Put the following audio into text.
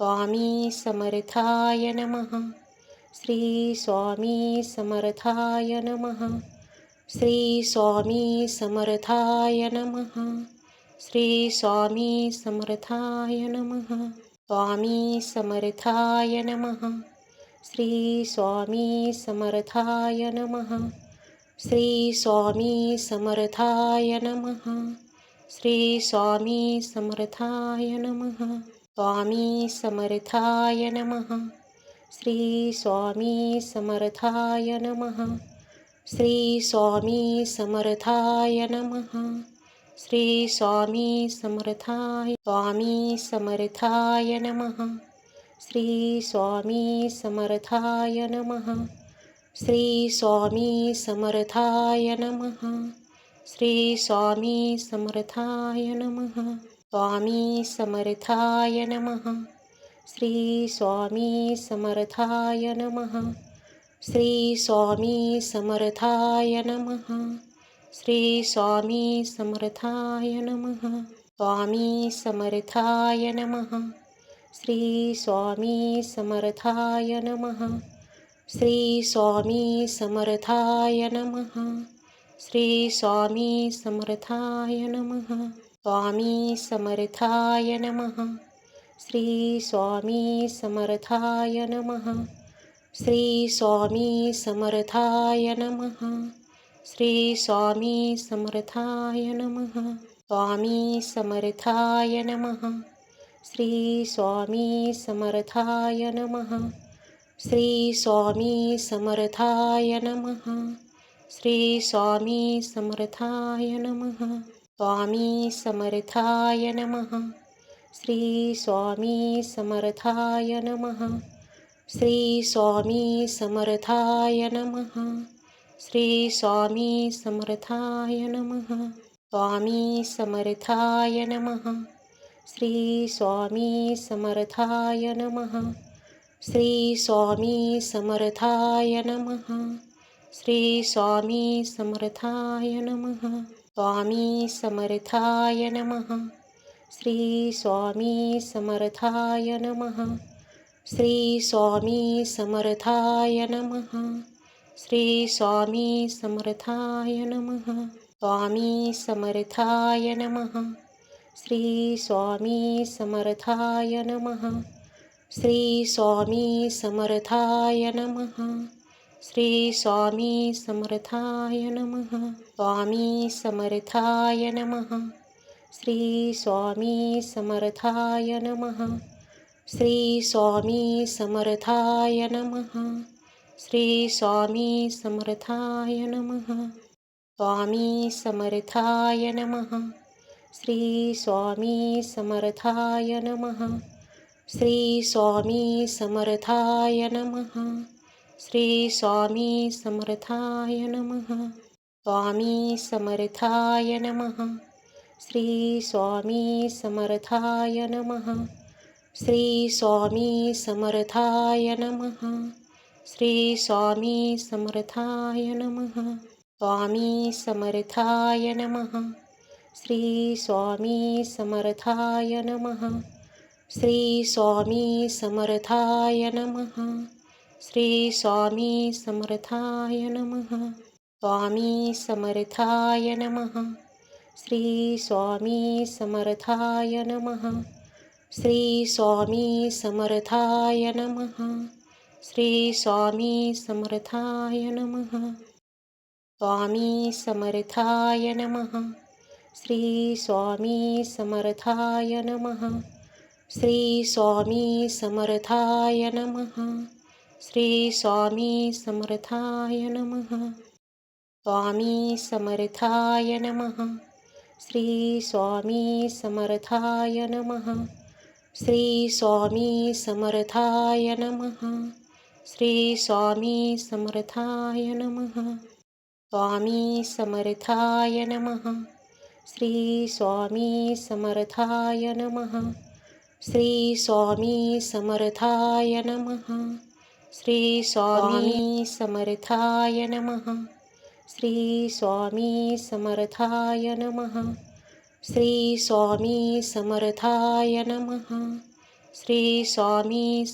स्वामी समर्थाय नमः. श्री स्वामी समर्थाय नमः. श्री स्वामी समर्थाय नमः. श्री स्वामी समर्थाय नमः. स्वामी समर्थाय नमः. श्री स्वामी समर्थाय नमः. श्री स्वामी समर्थाय नमः. श्री स्वामी समर्थाय नमः. स्वामी समर्थाय नमः। श्री स्वामी समर्थाय नमः। श्री स्वामी समर्थाय नमः। श्री स्वामी समर्थाय स्वामी समर्थाय नमः। श्री स्वामी समर्थाय नमः। श्री स्वामी समर्थाय नमः। श्री स्वामी समर्थाय नमः। स्वामी समर्थाय नमः. श्री स्वामी समर्थाय नमः. श्री स्वामी समर्थाय नमः. श्री स्वामी समर्थाय नमः. स्वामी समर्थाय नमः. श्री स्वामी समर्थाय नमः. श्री स्वामी समर्थाय नमः. श्री स्वामी समर्थाय नमः. स्वामी समर्थाय नमः. श्री स्वामी समर्थाय नमः. श्री स्वामी समर्थाय नमः. श्री स्वामी समर्थाय नमः. स्वामी समर्थाय नमः. श्री स्वामी समर्थाय नमः. श्री स्वामी समर्थाय नमः. श्री स्वामी समर्थाय नमः. स्वामी समर्थाय नमः. श्री स्वामी समर्थाय नमः. श्री स्वामी समर्थाय नमः. श्री स्वामी समर्थाय नमः. स्वामी समर्थाय नमः. श्री स्वामी समर्थाय नमः. श्री स्वामी समर्थाय नमः. श्री स्वामी समर्थाय नमः. स्वामी समर्थाय नमः. श्री स्वामी समर्थाय नमः. श्री स्वामी समर्थाय नमः. श्री स्वामी समर्थाय नमः. स्वामी समर्थाय नमः. श्री स्वामी समर्थाय नमः. श्री स्वामी समर्थाय नमः. श्री स्वामी समर्थाय नमः। स्वामी समर्थाय नमः। श्री स्वामी समर्थाय नमः। श्री स्वामी समर्थाय नमः। श्री स्वामी समर्थाय नमः। स्वामी समर्थाय नमः। श्री स्वामी समर्थाय नमः। श्री स्वामी समर्थाय नमः। श्री स्वामी समर्थाय नम। स्वामी समर्थाय नम। श्री स्वामी समर्थाय नमः। श्री स्वामी समर्थाय नम। श्री स्वामी समर्थाय नम। स्वामी समर्थाय नम। श्री स्वामी समर्थाय नम। श्री स्वामी समर्थाय नमः। श्री स्वामी समर्थाय नमः। स्वामी समर्थाय नमः। श्री स्वामी समर्थाय नमः। श्री स्वामी समर्थाय नमः। श्री स्वामी समर्थाय नमः। स्वामी समर्थाय नमः। श्री स्वामी समर्थाय नमः। श्री स्वामी समर्थाय नमः। श्री स्वामी समर्थाय नम। स्वामी समर्थाय नम। श्री स्वामी समर्थाय नमः। श्री स्वामी समर्थाय नम। श्री स्वामी समर्थाय नम। स्वामी समर्थाय नम। श्री स्वामी समर्थाय नम। श्री स्वामी समर्थाय नमः। श्री स्वामी समर्थाय नमः। श्री स्वामी समर्थाय नमः। श्री स्वामी समर्थाय नमः। श्री स्वामी